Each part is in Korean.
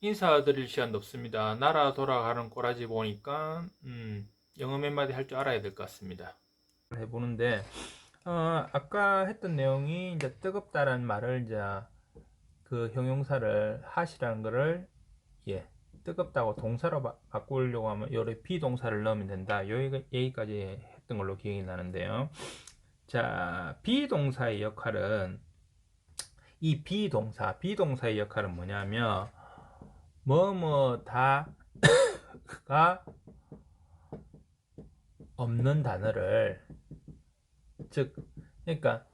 인사드릴 시간도 없습니다. 나라 돌아가는 꼬라지 보니까 음, 영어 몇 마디 할 줄 알아야 될 것 같습니다. 해보는데 어, 아까 했던 내용이 이제 뜨겁다라는 말을 이제 그 형용사를 하시라는 거를 예 뜨겁다고 동사로 바, 바꾸려고 하면 요래 비동사를 넣으면 된다. 여기 여기까지 했던 걸로 기억이 나는데요. 자 비동사의 역할은 이 비동사 비동사의 역할은 뭐냐면 뭐뭐다가 없는 단어를 즉 그러니까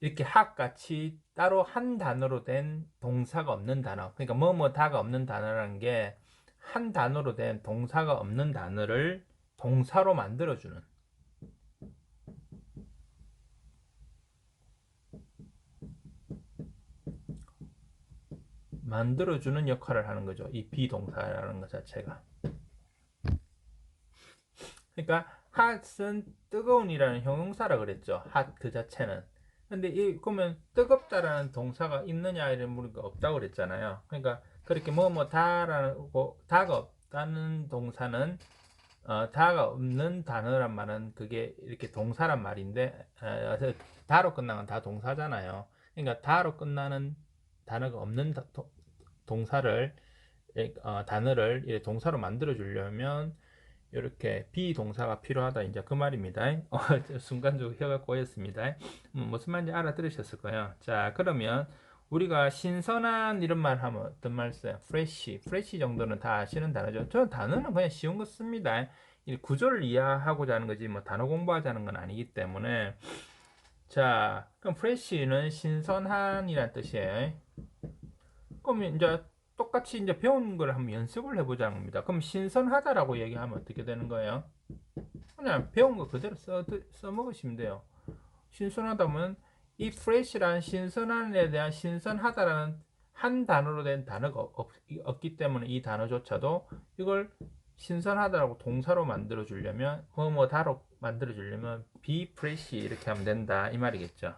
이렇게 학같이 따로 한 단어로 된 동사가 없는 단어. 그러니까 뭐뭐다가 없는 단어라는 게 한 단어로 된 동사가 없는 단어를 동사로 만들어주는 만들어주는 역할을 하는 거죠. 이 비동사라는 것 자체가. 그러니까 핫은 뜨거운이라는 형용사라 그랬죠. 핫그 자체는. 근데 이 그러면 뜨겁다라는 동사가 있느냐 이런 물으니까 없다고 그랬잖아요. 그러니까 그렇게 뭐 뭐 다라는 거 다가 없다는 동사는 어, 다가 없는 단어란 말은 그게 이렇게 동사란 말인데 어, 다로 끝나는 다 동사잖아요. 그러니까 다로 끝나는 단어가 없는 다- 도- 동사를 어, 단어를 동사로 만들어 주려면 이렇게 비동사가 필요하다 이제 그 말입니다. 어, 순간적으로 혀가 꼬였습니다. 음, 무슨 말인지 알아들으셨을 거예요. 자 그러면 우리가 신선한 이런 말 하면 어떤 말 써요? fresh, fresh 정도는 다 아시는 단어죠. 저 단어는 그냥 쉬운 거 씁니다. 이 구조를 이해하고자 하는 거지 뭐 단어 공부하자는 건 아니기 때문에 자 그럼 fresh는 신선한이란 뜻이에요. 그럼 이제 똑같이 이제 배운 걸 한번 연습을 해보자는 겁니다. 그럼 신선하다라고 얘기하면 어떻게 되는 거예요? 그냥 배운 거 그대로 써, 써먹으시면 돼요. 신선하다면 이 fresh라는 신선한에 대한 신선하다라는 한 단어로 된 단어가 없, 없기 때문에 이 단어조차도 이걸 신선하다라고 동사로 만들어 주려면 뭐뭐다로 만들어 주려면 be fresh 이렇게 하면 된다 이 말이겠죠.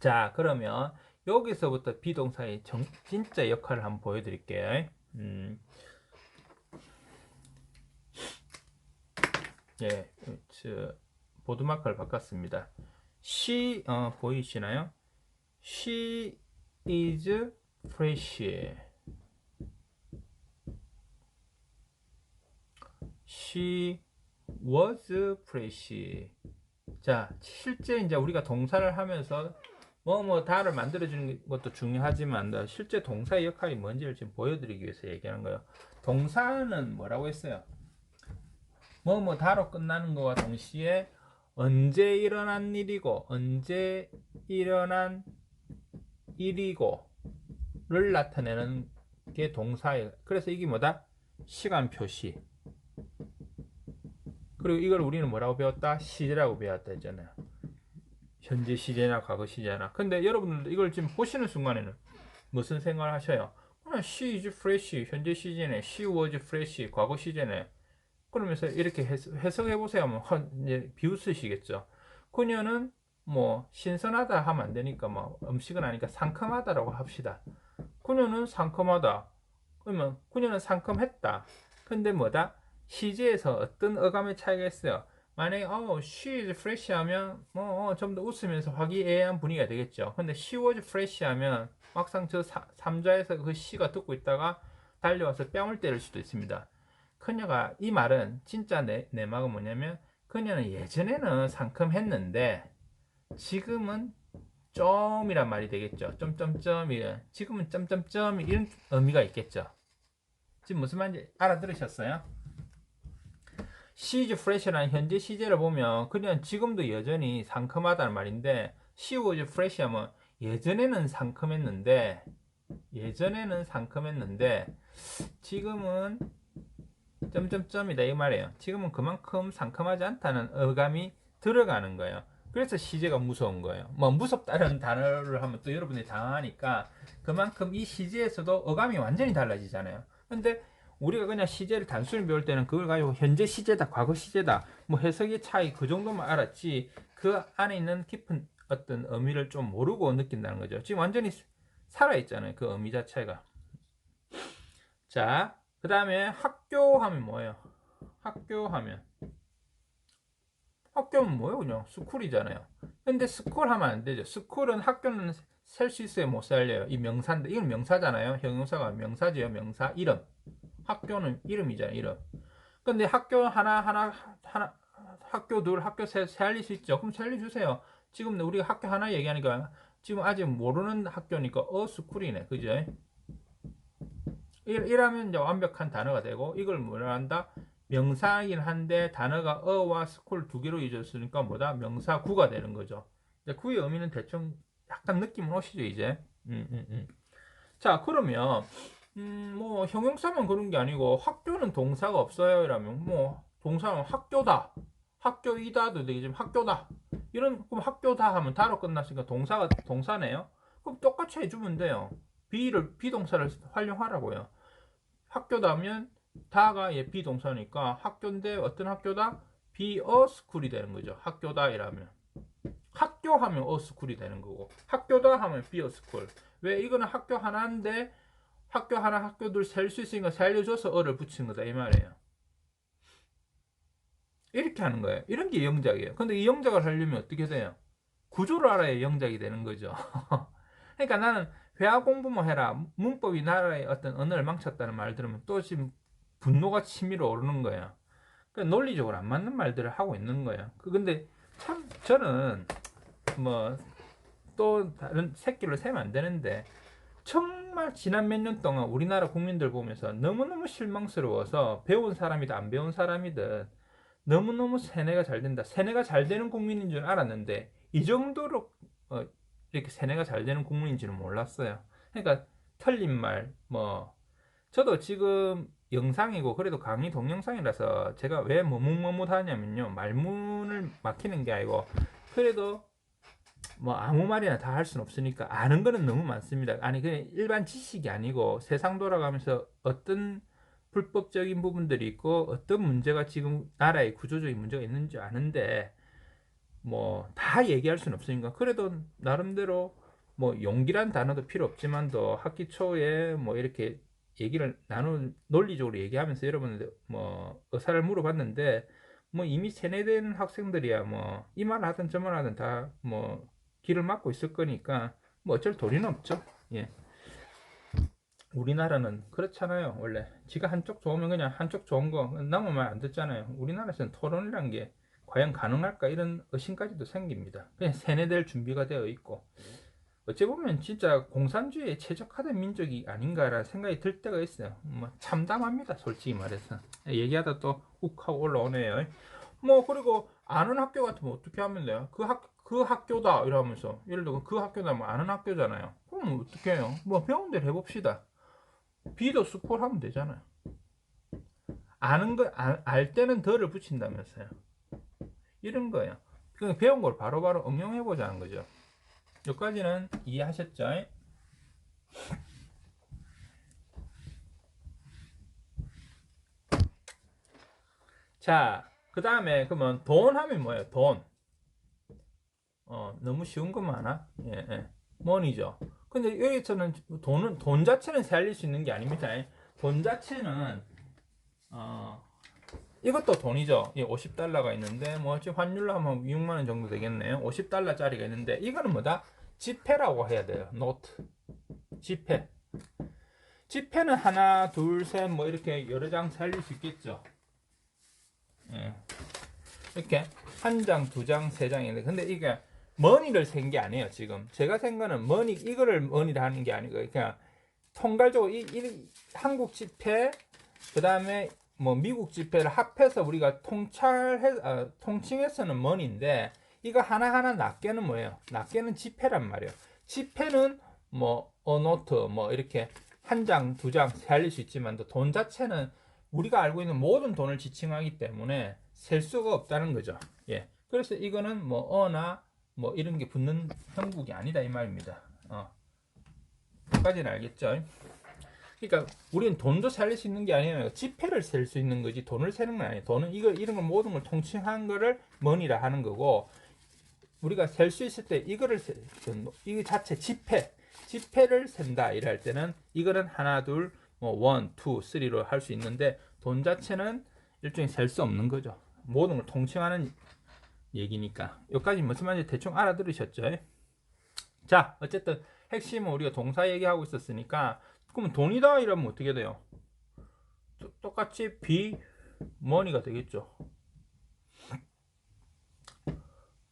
자 그러면 여기서부터 비동사의 정, 진짜 역할을 한번 보여드릴게요. 음. 예, 저, 보드마커를 바꿨습니다. She 어, 보이시나요? She is fresh. She was fresh. 자, 실제 이제 우리가 동사를 하면서 뭐뭐 다를 만들어주는 것도 중요하지만 실제 동사의 역할이 뭔지를 지금 보여드리기 위해서 얘기하는 거예요. 동사는 뭐라고 했어요? 뭐뭐 다로 끝나는 것과 동시에 언제 일어난 일이고 언제 일어난 일이고를 나타내는 게 동사예요. 그래서 이게 뭐다? 시간 표시. 그리고 이걸 우리는 뭐라고 배웠다? 시제라고 배웠다 했잖아요. 현재 시제나 과거 시제나. 근데 여러분들 이걸 지금 보시는 순간에는 무슨 생각을 하셔요? 그냥 she is fresh 현재 시제네. she was fresh 과거 시제네. 그러면서 이렇게 해석해 보세요 하면 헛, 이제 비웃으시겠죠. 그녀는 뭐 신선하다 하면 안 되니까 뭐 음식은 아니까 상큼하다라고 합시다. 그녀는 상큼하다. 그러면 그녀는 상큼했다. 근데 뭐다? 시제에서 어떤 어감의 차이가 있어요. 만약에 어, she is fresh 하면 뭐 좀 더 웃으면서 화기애애한 분위기가 되겠죠. 근데 she was fresh 하면 막상 저 사, 3자에서 그 she가 듣고 있다가 달려와서 뺨을 때릴 수도 있습니다. 그녀가 이 말은 진짜 내, 내막은 뭐냐면 그녀는 예전에는 상큼했는데 지금은 좀이란 말이 되겠죠. 점점점이 지금은 점점점 이런 의미가 있겠죠. 지금 무슨 말인지 알아들으셨어요? Is fresh라는 현재 시제를 보면 그녀는 지금도 여전히 상큼하다는 말인데 was fresh 하면 예전에는 상큼했는데 예전에는 상큼했는데 지금은 점점점이다 이 말이에요. 지금은 그만큼 상큼하지 않다는 어감이 들어가는 거예요. 그래서 시제가 무서운 거예요. 뭐 무섭다는 단어를 하면 또 여러분이 당하니까 그만큼 이 시제에서도 어감이 완전히 달라지잖아요. 근데 우리가 그냥 시제를 단순히 배울 때는 그걸 가지고 현재 시제다, 과거 시제다, 뭐 해석의 차이 그 정도만 알았지 그 안에 있는 깊은 어떤 의미를 좀 모르고 느낀다는 거죠. 지금 완전히 살아있잖아요. 그 의미 자체가. 자, 그 다음에 학교 하면 뭐예요? 학교 하면. 학교는 뭐예요? 그냥 스쿨이잖아요. 근데 스쿨 하면 안 되죠. 스쿨은 학교는 셀 수 있어요. 못 살려요. 이 명사인데, 이건 명사잖아요. 형용사가 명사지요. 명사, 이름. 학교는 이름이잖아요. 이름. 근데 학교 하나, 하나, 하나, 학교 둘, 학교 셋, 살릴 수 있죠. 그럼 살려주세요. 지금 우리가 학교 하나 얘기하니까 지금 아직 모르는 학교니까 어 스쿨이네. 그죠? 일, 이라면 이제 완벽한 단어가 되고 이걸 뭐라 한다? 명사이긴 한데 단어가 어와 스쿨 두 개로 이어졌으니까 뭐다? 명사구가 되는 거죠. 구의 의미는 대충 약간 느낌은 오시죠, 이제. 음, 음, 음. 자, 그러면 음, 뭐 형용사만 그런 게 아니고 학교는 동사가 없어요. 이라면 뭐 동사는 학교다. 학교이다도 되겠지만 학교다. 이런 그럼 학교다 하면 다로 끝났으니까 동사가 동사네요. 그럼 똑같이 해주면 돼요. be를 비동사를 활용하라고요. 학교다면 다가 예 비동사니까 학교인데 어떤 학교다? be school이 되는 거죠. 학교다 이라면 학교 하면 a school이 되는 거고 학교다 하면 be school. 왜 이거는 학교 하나인데 학교 하나 학교들 셀수 있으니까 살려줘서 어를 붙인 거다 이 말이에요. 이렇게 하는 거예요. 이런 게 영작이에요. 근데 이 영작을 하려면 어떻게 돼요? 구조를 알아야 영작이 되는 거죠. 그러니까 나는 회화 공부만 해라. 문법이 나라의 어떤 언어를 망쳤다는 말 들으면 또 지금 분노가 치밀어 오르는 거예요. 그러니까 논리적으로 안 맞는 말들을 하고 있는 거예요. 그 근데 참 저는 뭐 또 다른 새끼를 세면 안 되는데 정말 지난 몇 년 동안 우리나라 국민들 보면서 너무너무 실망스러워서 배운 사람이든 안 배운 사람이든 너무너무 세뇌가 잘 된다. 세뇌가 잘 되는 국민인 줄 알았는데 이 정도로 어, 이렇게 세뇌가 잘 되는 국민인지는 몰랐어요. 그러니까 틀린 말, 뭐 저도 지금 영상이고 그래도 강의 동영상이라서 제가 왜 머뭇머뭇하냐면요 말문을 막히는 게 아니고 그래도 뭐 아무 말이나 다 할 수는 없으니까 아는 거는 너무 많습니다. 아니 그냥 일반 지식이 아니고 세상 돌아가면서 어떤 불법적인 부분들이 있고 어떤 문제가 지금 나라의 구조적인 문제가 있는지 아는데 뭐 다 얘기할 수는 없으니까 그래도 나름대로 뭐 용기란 단어도 필요 없지만도 학기 초에 뭐 이렇게 얘기를 나눈 논리적으로 얘기하면서 여러분들 뭐 의사를 물어봤는데 뭐 이미 세뇌된 학생들이야 뭐 이 말 하든 저 말 하든 다 뭐 길을 막고 있을 거니까 뭐 어쩔 도리는 없죠. 예. 우리나라는 그렇잖아요. 원래 지가 한쪽 좋으면 그냥 한쪽 좋은 거말안 듣잖아요. 우리나라에서는 토론이란 게 과연 가능할까 이런 의심까지도 생깁니다. 그냥 세뇌될 준비가 되어 있고 어찌 보면 진짜 공산주의에 최적화된 민족이 아닌가라는 생각이 들 때가 있어요. 뭐 참담합니다. 솔직히 말해서 얘기하다 또 욱하고 올라오네요. 뭐 그리고 아는 학교 같으면 어떻게 하면 돼요? 그 학 그 학교다 이러면서 예를 들어 그 학교다 뭐 아는 학교잖아요. 그럼 어떻게 해요? 뭐 배운 대로 해봅시다. 비도 스콜 하면 되잖아요. 아는 거, 알, 알 때는 덜을 붙인다면서요. 이런 거예요. 그 배운 걸 바로 바로 응용해 보자는 거죠. 여기까지는 이해하셨죠? 자, 그 다음에 그러면 돈 하면 뭐예요? 돈. 어, 너무 쉬운 거 많아? 예, 예. money죠. 근데 여기서는 돈은 돈 자체는 살릴 수 있는 게 아닙니다. 돈 자체는 어 이것도 돈이죠. 이 50달러가 있는데 뭐 지금 환율로 하면 6만 원 정도 되겠네요. 50달러짜리가 있는데 이거는 뭐다? 지폐라고 해야 돼요. 노트. 지폐. 지폐는 하나, 둘, 셋 뭐 이렇게 여러 장 살릴 수 있겠죠. 예. 이렇게 한 장, 두 장, 세 장인데 근데 이게 머니를 센 게 아니에요 지금. 제가 센 거는 머니 이거를 머니를 하는 게 아니고 그냥 통괄적으로 이, 이 한국 지폐 그 다음에 뭐 미국 지폐를 합해서 우리가 통찰해 아, 통칭해서는 머니인데 이거 하나하나 낱개는 뭐예요? 낱개는 지폐란 말이에요. 지폐는 뭐 어노트 뭐 이렇게 한 장 두장 살릴 수 있지만 돈 자체는 우리가 알고 있는 모든 돈을 지칭하기 때문에 셀 수가 없다는 거죠. 예. 그래서 이거는 뭐 어나 뭐 이런 게 붙는 형국이 아니다 이 말입니다. 어. 까지는 알겠죠? 그러니까 우리는 돈도 살릴 수 있는 게 아니에요. 지폐를 셀 수 있는 거지 돈을 세는 건 아니에요. 돈은 이거 이런 걸 모든 걸 통칭한 거를 머니라 하는 거고 우리가 셀 수 있을 때 이거를 세, 이 자체 지폐 지폐를 센다 이럴 때는 이거는 하나 둘뭐 원, 투, 쓰리로 할 수 있는데 돈 자체는 일종의 셀 수 없는 거죠. 모든 걸 통칭하는 얘기니까. 여기까지 무슨 말인지 대충 알아들으셨죠? 자, 어쨌든 핵심은 우리가 동사 얘기하고 있었으니까 그러면 돈이다 이러면 어떻게 돼요? 또- 똑같이 be money가 되겠죠.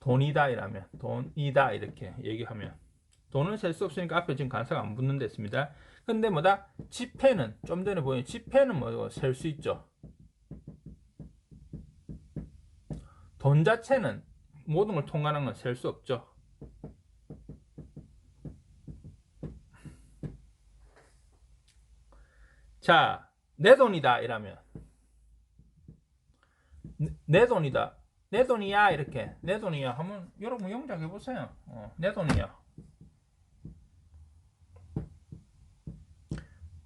돈이다 이라면 돈이다 이렇게 얘기하면 돈은 셀 수 없으니까 앞에 지금 간사가 안 붙는 됐습니다. 근데 뭐다? 지폐는 좀 전에 보인 지폐는 뭐 셀 수 있죠. 돈 자체는 모든 걸 통과하는 건 셀 수 없죠. 자, 내 돈이다 이라면 내, 내 돈이다. 내 돈이야 이렇게 내 돈이야 하면 여러분 영작해 보세요. 어, 내 돈이야.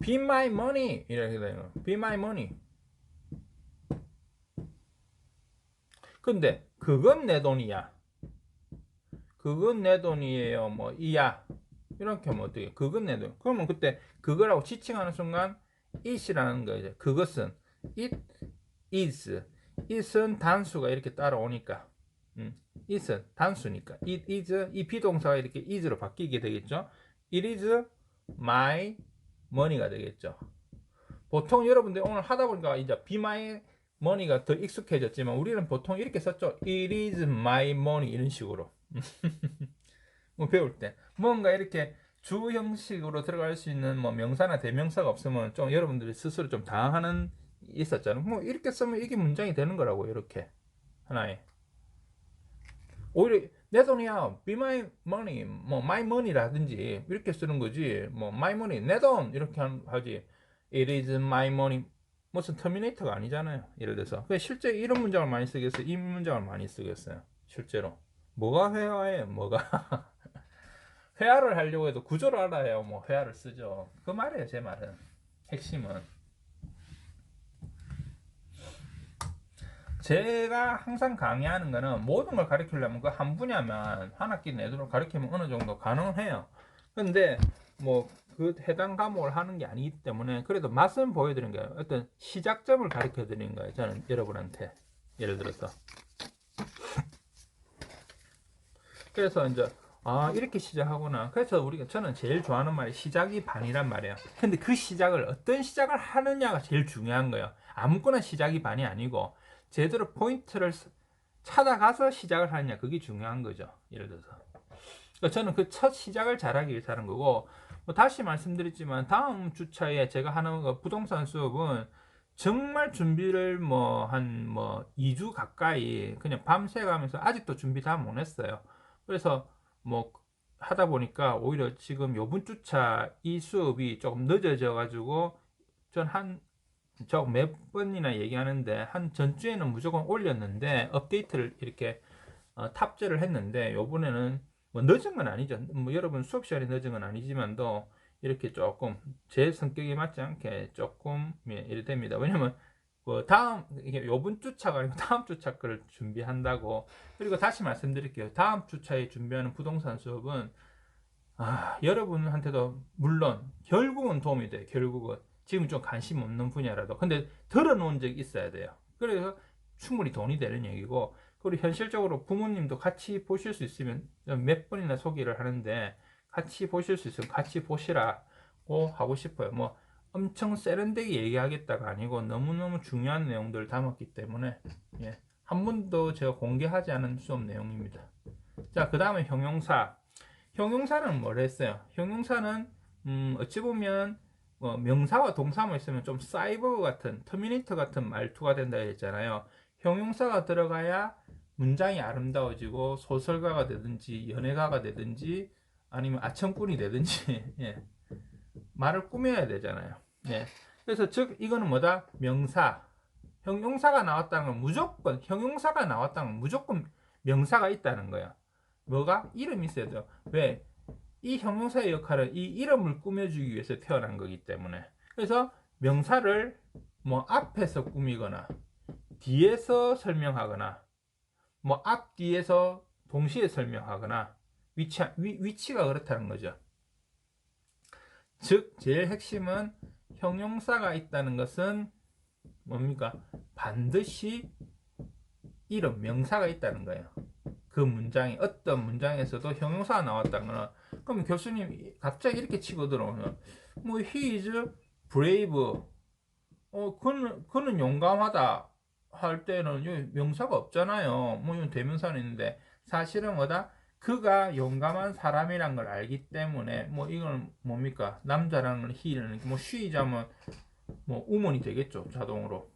Be my money 이렇게 돼요. Be my money. 근데 그건 내 돈이야. 그건 내 돈이에요. 뭐 이야. 이렇게 하면 어떻게? 그건 내 돈. 그러면 그때 그거라고 지칭하는 순간 it이라는 거죠. 그것은 it is. it은 단수가 이렇게 따라오니까. 음, it은 단수니까. it is 이 비동사가 이렇게 is로 바뀌게 되겠죠. it is my money가 되겠죠. 보통 여러분들 오늘 하다 보니까 이제 be my money가 더 익숙해졌지만 우리는 보통 이렇게 썼죠. It is my money 이런 식으로. 뭐 배울 때 뭔가 이렇게 주 형식으로 들어갈 수 있는 뭐 명사나 대명사가 없으면 좀 여러분들이 스스로 좀 당하는 있었잖아요. 뭐 이렇게 쓰면 이게 문장이 되는 거라고 이렇게 하나에 오히려 내 돈이야, be my money, 뭐 my money라든지 이렇게 쓰는 거지. 뭐 my money, 내 돈 이렇게 한- 하지. It is my money. 무슨 터미네이터가 아니잖아요. 예를 들어서. 그 실제 이런 문장을 많이 쓰겠어요. 이 문장을 많이 쓰겠어요. 실제로. 뭐가 회화예요? 뭐가 회화를 하려고 해도 구조를 알아야 뭐 회화를 쓰죠. 그 말이에요, 제 말은. 핵심은. 제가 항상 강의하는 거는 모든 걸 가르치려면 그 한 분야만 한 학기 내도록 가르치면 어느 정도 가능해요. 근데 뭐 그 해당 과목을 하는 게 아니기 때문에 그래도 맛은 보여드린 거예요. 어떤 시작점을 가르쳐 드리는 거예요. 저는 여러분한테 예를 들어서. 그래서 이제 아 이렇게 시작하구나. 그래서 우리가 저는 제일 좋아하는 말이 시작이 반이란 말이에요. 근데 그 시작을 어떤 시작을 하느냐가 제일 중요한 거예요. 아무거나 시작이 반이 아니고 제대로 포인트를 스- 찾아가서 시작을 하느냐 그게 중요한 거죠. 예를 들어서 그러니까 저는 그 첫 시작을 잘하기 위해서 하는 거고 뭐 다시 말씀드렸지만 다음 주차에 제가 하는 거 부동산 수업은 정말 준비를 뭐한뭐 2주 가까이 그냥 밤새 가면서 아직도 준비 다 못 했어요. 그래서 뭐 하다 보니까 오히려 지금 요번 주차 이 수업이 조금 늦어져 가지고 전한 저몇 번이나 얘기하는데 한 전주에는 무조건 올렸는데 업데이트를 이렇게 어, 탑재를 했는데 요번에는 뭐 늦은 건 아니죠. 뭐 여러분 수업 시간이 늦은 건 아니지만도 이렇게 조금 제 성격에 맞지 않게 조금 예, 이래 됩니다. 왜냐면 그 다음 이게 요번 주차가 아니고 다음 주차 거를 준비한다고 그리고 다시 말씀드릴게요. 다음 주차에 준비하는 부동산 수업은 아, 여러분한테도 물론 결국은 도움이 돼요. 결국은 지금 좀 관심 없는 분야라도 근데 들어놓은 적이 있어야 돼요. 그래서 충분히 돈이 되는 얘기고 그리고 현실적으로 부모님도 같이 보실 수 있으면 몇 번이나 소개를 하는데 같이 보실 수 있으면 같이 보시라고 하고 싶어요. 뭐 엄청 세련되게 얘기하겠다가 아니고 너무너무 중요한 내용들을 담았기 때문에 예, 한 번도 제가 공개하지 않은 수업 내용입니다. 자, 그 다음에 형용사. 형용사는 뭘 했어요? 형용사는 음, 어찌 보면 뭐 명사와 동사만 있으면 좀 사이버 같은 터미네이터 같은 말투가 된다 했잖아요. 형용사가 들어가야 문장이 아름다워지고 소설가가 되든지 연애가가 되든지 아니면 아청꾼이 되든지 예. 말을 꾸며야 되잖아요. 예. 그래서 즉 이거는 뭐다? 명사. 형용사가 나왔다는 건 무조건 형용사가 나왔다는 건 무조건 명사가 있다는 거야. 뭐가 이름이 있어야 돼요. 왜? 이 형용사의 역할은 이 이름을 꾸며주기 위해서 태어난 거기 때문에. 그래서 명사를 뭐 앞에서 꾸미거나 뒤에서 설명하거나 뭐 앞뒤에서 동시에 설명하거나 위치 위, 위치가 그렇다는 거죠. 즉 제일 핵심은 형용사가 있다는 것은 뭡니까? 반드시 이런 명사가 있다는 거예요. 그 문장에 어떤 문장에서도 형용사가 나왔다는 거는 그럼 교수님 갑자기 이렇게 치고 들어오면 뭐 he is brave 어 그는 그는 용감하다 할 때는 요 명사가 없잖아요. 뭐 대명사는 있는데 사실은 뭐다 그가 용감한 사람이란 걸 알기 때문에 뭐 이건 뭡니까 남자라는 건 he는 뭐 she이자면 뭐 우먼이 되겠죠 자동으로.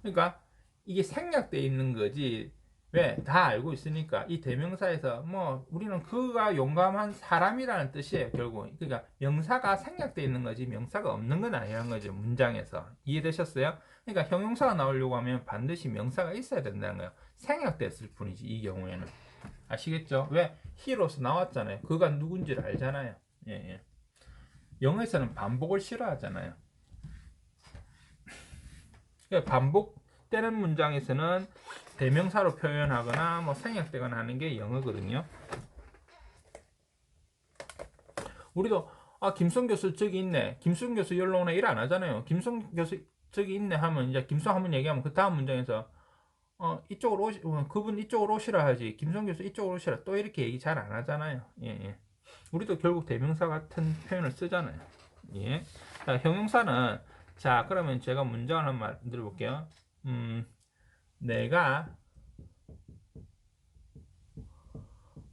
그러니까 이게 생략돼 있는 거지 왜? 다 알고 있으니까. 이 대명사에서 뭐 우리는 그가 용감한 사람이라는 뜻이에요 결국 그러니까 명사가 생략돼 있는 거지 명사가 없는 건 아니라는 거죠 문장에서. 이해되셨어요? 그러니까 형용사가 나오려고 하면 반드시 명사가 있어야 된다는 거예요. 생략됐을 뿐이지 이 경우에는. 아시겠죠? 왜? 히로서 나왔잖아요. 그가 누군지를 알잖아요. 예, 예. 영어에서는 반복을 싫어하잖아요. 그러니까 반복되는 문장에서는 대명사로 표현하거나 뭐 생략되거나 하는 게 영어거든요. 우리도 아 김성 교수 저기 있네. 김성 교수 연락오네 일안 하잖아요. 김성 교수 저기 있네 하면 이제 김성 한번 얘기하면 그 다음 문장에서 어 이쪽으로 오시 어, 그분 이쪽으로 오시라 하지. 김성 교수 이쪽으로 오시라 또 이렇게 얘기 잘 안 하잖아요. 예, 예. 우리도 결국 대명사 같은 표현을 쓰잖아요. 예. 자, 형용사는 자 그러면 제가 문장을 한번 만들어 볼게요. 음. 내가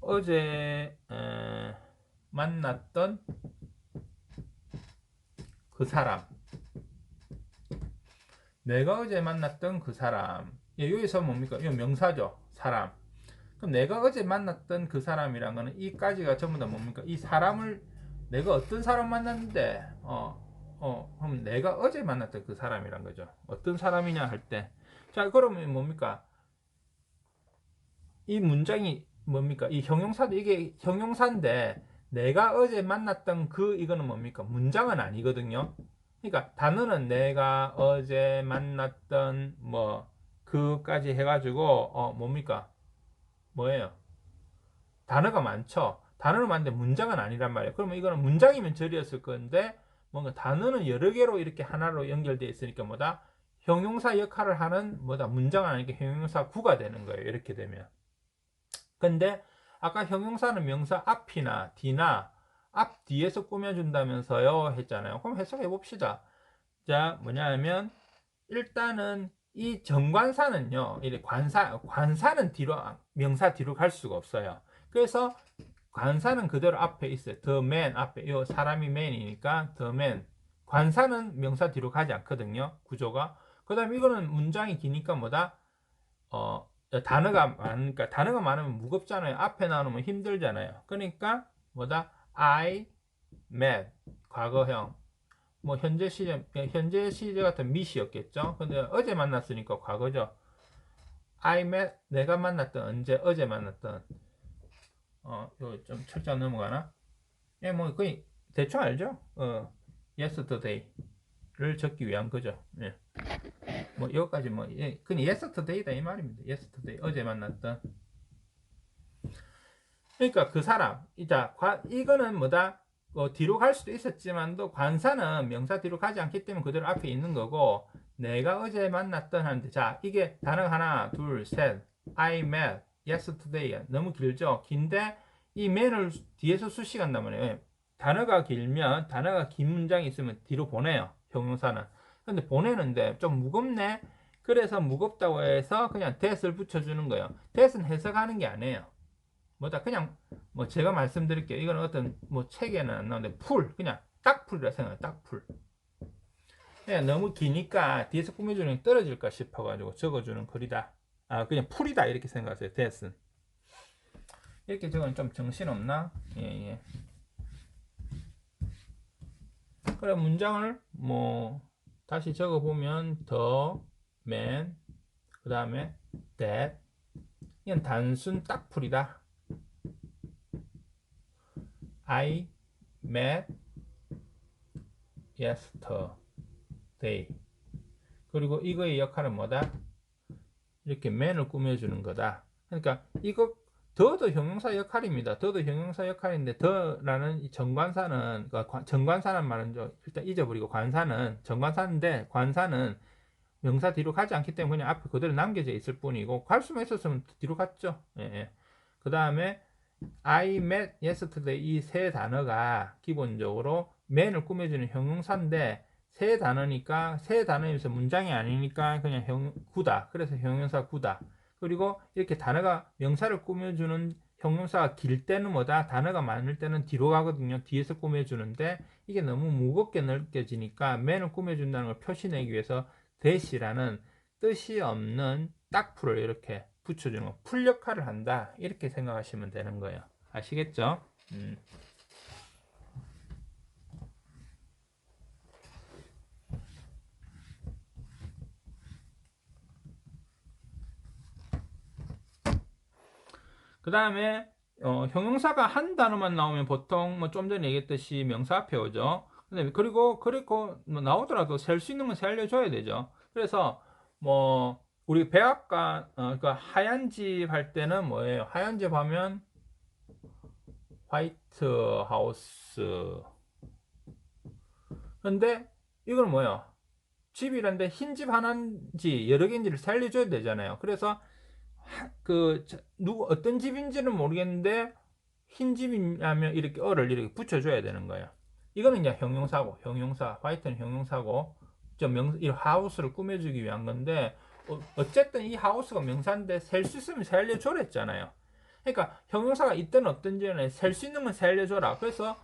어제 에, 만났던 그 사람. 내가 어제 만났던 그 사람. 예, 여기서 뭡니까? 이 명사죠 사람. 그럼 내가 어제 만났던 그 사람이란 거는 이까지가 전부 다 뭡니까? 이 사람을 내가 어떤 사람 만났는데 어, 어, 그럼 내가 어제 만났던 그 사람이란 거죠. 어떤 사람이냐 할 때 자, 그러면 뭡니까? 이 문장이 뭡니까? 이 형용사도 이게 형용사인데 내가 어제 만났던 그 이거는 뭡니까? 문장은 아니거든요. 그러니까 단어는 내가 어제 만났던 뭐 그까지 해가지고 어 뭡니까? 뭐예요? 단어가 많죠. 단어는 많은데 문장은 아니란 말이에요. 그러면 이거는 문장이면 절이었을 건데 뭔가 단어는 여러 개로 이렇게 하나로 연결되어 있으니까 뭐다? 형용사 역할을 하는 뭐다 문장은 아니게 형용사 구가 되는 거예요. 이렇게 되면. 근데 아까 형용사는 명사 앞이나 뒤나 앞 뒤에서 꾸며준다면서요 했잖아요. 그럼 해석해 봅시다. 자 뭐냐면 일단은 이 정관사는요, 이 관사 관사는 뒤로 명사 뒤로 갈 수가 없어요. 그래서 관사는 그대로 앞에 있어요. the man 앞에 이 사람이 man이니까 the man 관사는 명사 뒤로 가지 않거든요. 구조가 그 다음에 이거는 문장이 기니까 뭐다? 어, 단어가 많으니까 단어가 많으면 무겁잖아요. 앞에 나오면 힘들잖아요. 그러니까 뭐다? I met 과거형 뭐 현재 시제 현재 시제 같은 미시였겠죠. 근데 어제 만났으니까 과거죠. I met 내가 만났던 언제 어제 만났던 어, 이거 좀 철자 넘어가나? 예, 뭐 거의 대충 알죠? 어, yesterday 를 적기 위한 거죠. 예. 뭐 여기까지 뭐 예, 그냥 yesterday다 이 말입니다. yesterday. 어제 만났던. 그러니까 그 사람 이자 이거는 뭐다? 어, 뒤로 갈 수도 있었지만도 관사는 명사 뒤로 가지 않기 때문에 그대로 앞에 있는 거고 내가 어제 만났던 하는데 자 이게 단어 하나 둘셋. I met yesterday. 너무 길죠? 긴데 이 man을 뒤에서 수식한단 말이에요 단어가 길면 단어가 긴 문장이 있으면 뒤로 보내요 형용사는 근데 보내는데 좀 무겁네. 그래서 무겁다고 해서 그냥 that을 붙여주는 거예요. that은 해석하는 게 아니에요. 뭐다 그냥 뭐 제가 말씀드릴게요. 이거는 어떤 뭐 책에는 안 나오는데 풀 그냥 딱 풀이라 생각해요. 딱 풀. 그냥 너무 기니까 뒤에서 꾸며주는 게 떨어질까 싶어가지고 적어주는 글이다. 아 그냥 풀이다 이렇게 생각하세요. that은. 이렇게 적으면 좀 정신없나? 예, 예. 그래 문장을 뭐 다시 적어보면 the man 그 다음에 that 이건 단순 딱풀이다. I met yesterday 그리고 이거의 역할은 뭐다? 이렇게 man을 꾸며주는 거다. 그러니까 이거 더도 형용사 역할입니다. 더도 형용사 역할인데 더라는 이 정관사는 그러니까 관- 정관사는 말은 좀 일단 잊어버리고 관사는 정관사인데 관사는 명사 뒤로 가지 않기 때문에 그냥 앞에 그대로 남겨져 있을 뿐이고 갈 수만 있었으면 뒤로 갔죠. 예, 예. 그 다음에 I met yesterday 이 세 단어가 기본적으로 man을 꾸며주는 형용사인데 세 단어니까 세 단어이면서 문장이 아니니까 그냥 형, 구다. 그래서 형용사 구다. 그리고 이렇게 단어가 명사를 꾸며주는 형용사가 길 때는 뭐다? 단어가 많을 때는 뒤로 가거든요. 뒤에서 꾸며주는데 이게 너무 무겁게 느껴지니까 man을 꾸며준다는 걸 표시내기 위해서 대시라는 뜻이 없는 딱풀을 이렇게 붙여주는 거. 풀 역할을 한다. 이렇게 생각하시면 되는 거예요. 아시겠죠? 음. 그 다음에 어, 형용사가 한 단어만 나오면 보통 뭐 좀 전에 얘기했듯이 명사 앞에 오죠. 근데 그리고 그리고 뭐 나오더라도 셀 수 있는 건 살려줘야 되죠. 그래서 뭐 우리 백악관 어, 그러니까 하얀 집 할 때는 뭐예요? 하얀 집 하면 화이트 하우스. 근데 이건 뭐예요? 집이란데 흰 집 하나인지 여러 개인지를 살려줘야 되잖아요. 그래서 하- 그 자- 누구 어떤 집인지는 모르겠는데 흰 집이냐면 이렇게 어를 이렇게 붙여줘야 되는 거예요. 이거는 이제 형용사고 형용사 화이트는 형용사고 저명 이 하우스를 꾸며주기 위한 건데 어, 어쨌든 이 하우스가 명사인데 셀 수 있으면 살려줘랬잖아요. 그러니까 형용사가 있든 없든지는 셀 수 있는 건 살려줘라. 그래서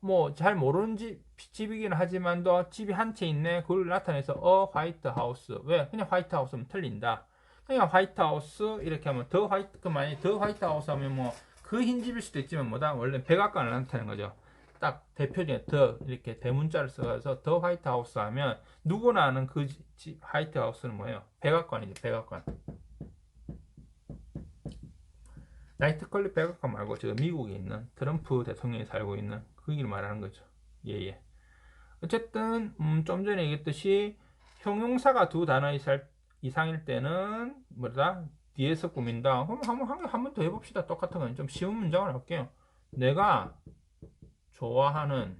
뭐 잘 모르는 집 집이긴 하지만도 집이 한 채 있네. 그걸 나타내서 어 화이트 하우스 왜 그냥 화이트 하우스면 틀린다. 그냥 화이트 하우스 이렇게 하면 더 화이트 그 만약에 더 화이트 하우스 하면 뭐 그 흰 집일 수도 있지만 뭐다 원래 백악관을 나타내는 거죠. 딱 대표 중에 더 이렇게 대문자를 써서 더 화이트 하우스 하면 누구나 아는 그 지- 지- 화이트 하우스는 뭐예요? 백악관이죠. 백악관. 나이트클립 백악관 말고 저 미국에 있는 트럼프 대통령이 살고 있는 그 얘기를 말하는 거죠. 예예. 어쨌든 음, 좀 전에 얘기했듯이 형용사가 두 단어 이상- 이상일 때는 뭐다 뒤에서 꾸민다. 그럼 한번 한 번 더 해봅시다. 똑같은 건 좀 쉬운 문장을 할게요. 내가 좋아하는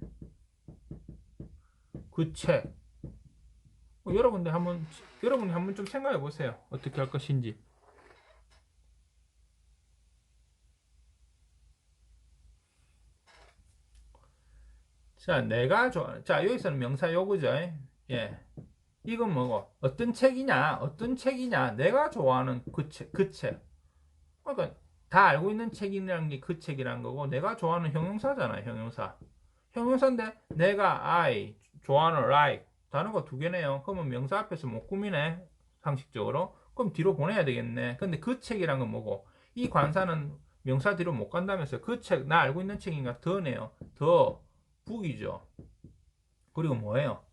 그 책. 어, 여러분들 한번 여러분이 한번 좀 생각해 보세요. 어떻게 할 것인지. 자, 내가 좋아. 자, 여기서는 명사 요구죠. 예. 이건 뭐고? 어떤 책이냐? 어떤 책이냐? 내가 좋아하는 그 책, 그 책. 그러니까 다 알고 있는 책이라는 게 그 책이란 거고, 내가 좋아하는 형용사잖아요, 형용사. 형용사인데, 내가 I, 좋아하는 like. 단어가 두 개네요. 그러면 명사 앞에서 못 꾸미네, 상식적으로. 그럼 뒤로 보내야 되겠네. 근데 그 책이란 건 뭐고? 이 관사는 명사 뒤로 못 간다면서 그 책, 나 알고 있는 책인가 더네요. 더, 북이죠. 그리고 뭐예요?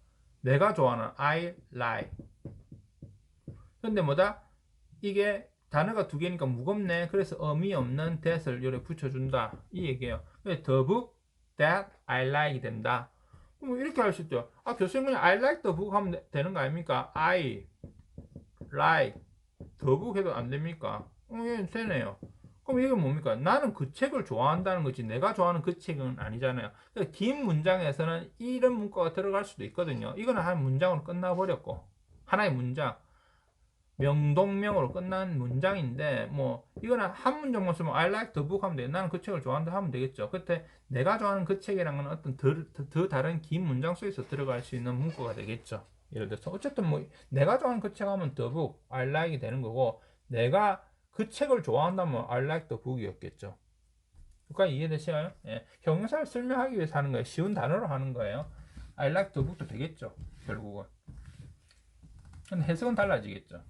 내가 좋아하는 I like. 근데 뭐다? 이게 단어가 두 개니까 무겁네. 그래서 의미 없는 that을 요래 붙여준다. 이 얘기예요. the book that I like 된다. 그럼 이렇게 할 수 있죠. 아, 교수님 그냥 I like the book 하면 되- 되는 거 아닙니까? I like the book 해도 안 됩니까? 어, 예, 되네요. 그럼 이게 뭡니까? 나는 그 책을 좋아한다는 거지 내가 좋아하는 그 책은 아니잖아요. 그러니까 긴 문장에서는 이런 문구가 들어갈 수도 있거든요. 이거는 한 문장으로 끝나버렸고 하나의 문장 명동명으로 끝난 문장인데 뭐 이거는 한 문장만 쓰면 I like the book 하면 돼. 나는 그 책을 좋아한다 하면 되겠죠. 그때 내가 좋아하는 그 책이란 건 어떤 더, 더, 더 다른 긴 문장 속에서 들어갈 수 있는 문구가 되겠죠. 예를 들어서 어쨌든 뭐 내가 좋아하는 그 책 하면 the book, I like이 되는 거고 내가 그 책을 좋아한다면 I like the book이었겠죠. 여기까지 이해되시나요? 예. 형용사를 설명하기 위해서 하는 거예요. 쉬운 단어로 하는 거예요. I like the book도 되겠죠. 결국은. 근데 해석은 달라지겠죠.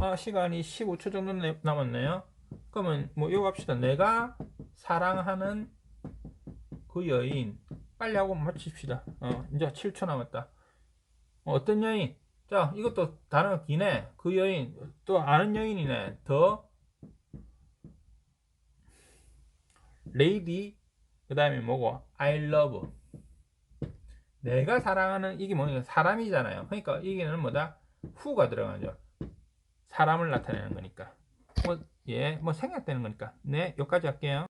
아, 시간이 15초 정도 내- 남았네요. 그러면 뭐 이거 합시다. 내가 사랑하는 그 여인. 빨리 하고 마칩시다. 어, 이제 7초 남았다. 어, 어떤 여인? 자, 이것도 단어가 기네. 그 여인, 또 아는 여인이네. 더, 레이디, 그 다음에 뭐고? I love. 내가 사랑하는, 이게 뭐냐? 사람이잖아요. 그러니까 이게는 뭐다? 후가 들어가죠. 사람을 나타내는 거니까 뭐 예 뭐 생략되는 거니까 네 여기까지 할게요